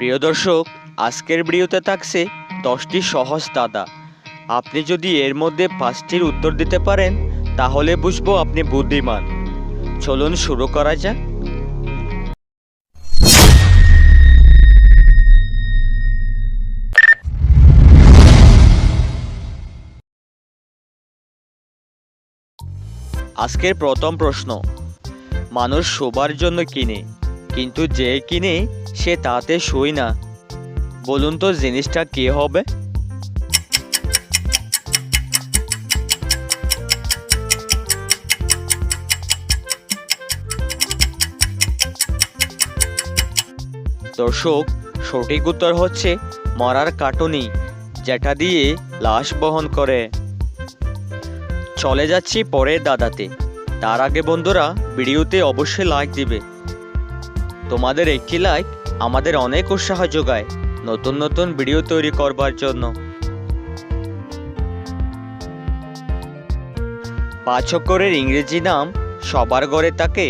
প্রিয় দর্শক, আজকের ভিডিওতে থাকছে দশটি সহজ দাদা। আপনি যদি এর মধ্যে পাঁচটির উত্তর দিতে পারেন, তাহলে বুঝব আপনি বুদ্ধিমান। চলুন শুরু করা যাক। আজকের প্রথম প্রশ্ন, মানুষ শোবার জন্য কিনে, কিন্তু যে কিনে সে তাতে শোয় না। বলুন তো, জিনিসটা কে হবে? দর্শক, সঠিক উত্তর হচ্ছে মরার কাটুনি যেটা দিয়ে লাশ বহন করে। চলে যাচ্ছি পরের দাদাতে। তার আগে বন্ধুরা, ভিডিওতে অবশ্যই লাইক দিবে। তোমাদের একটি লাইক আমাদের অনেক উৎসাহ যোগায় নতুন নতুন ভিডিও তৈরি করবার জন্য। পাঁচ অক্ষরের ইংরেজি নাম সবার ঘরে থাকে,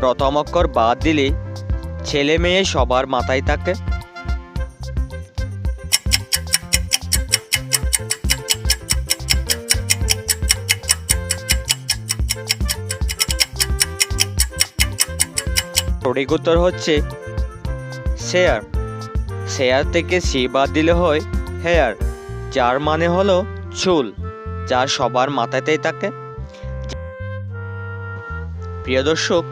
প্রথম অক্ষর বাদ দিলে ছেলে মেয়ে সবার মাথায় থাকে। সঠিক উত্তর হচ্ছে শেয়ার। শেয়ার থেকে সি বাদ দিলে হয় হেয়ার, যার মানে হলো চুল, যা সবার মাথাতেই থাকে। প্রিয় দর্শক,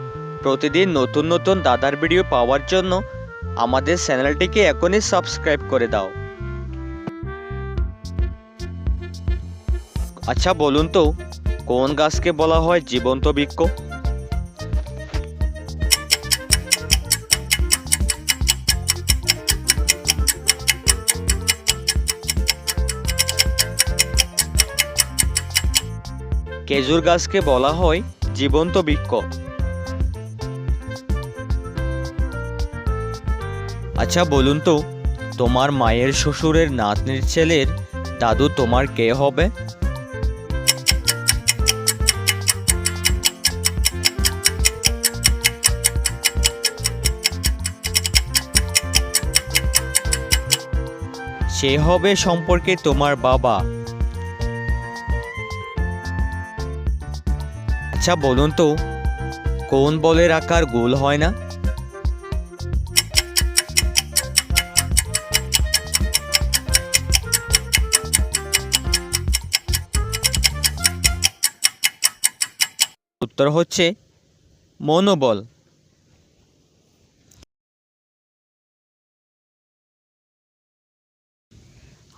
প্রতিদিন নতুন নতুন দাদার ভিডিও পাওয়ার জন্য আমাদের চ্যানেলটিকে এখনই সাবস্ক্রাইব করে দাও। আচ্ছা বলুন তো, কোন গাছকে বলা হয় জীবন্ত বৃক্ষ? খেজুর গাছকে বলা হয় জীবন্ত বৃক্ষ। আচ্ছা বলুন তো, তোমার মায়ের শ্বশুরের নাতনির ছেলের দাদু তোমার কে হবে? সে হবে সম্পর্কে তোমার বাবা। আচ্ছা বলুন তো, কোন বলের আকার গোল হয় না? উত্তর হচ্ছে মনোবল।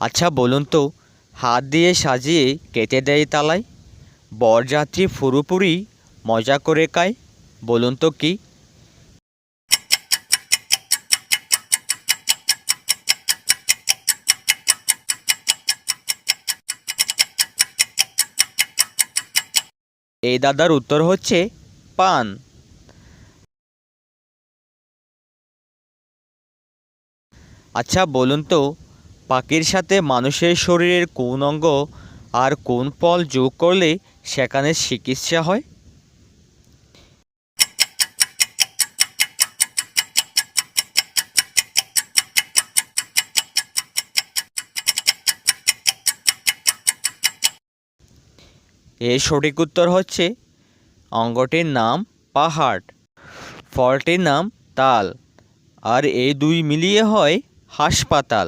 আচ্ছা বলুন তো, হাত দিয়ে সাজিয়ে কেটে দেয় তালায়? বরযাত্রী পুরোপুরি মজা করে খায়, বলুন তো কি? এই দাদার উত্তর হচ্ছে পান। আচ্ছা বলুন তো, পাখির সাথে মানুষের শরীরের কোন অঙ্গ আর কোন ফল যোগ করলে সেখানে চিকিৎসা হয়। এর সঠিক উত্তর হচ্ছে অঙ্গটির নাম পাহাড়। ফলটির নাম তাল। আর এই দুই মিলিয়ে হয় হাসপাতাল।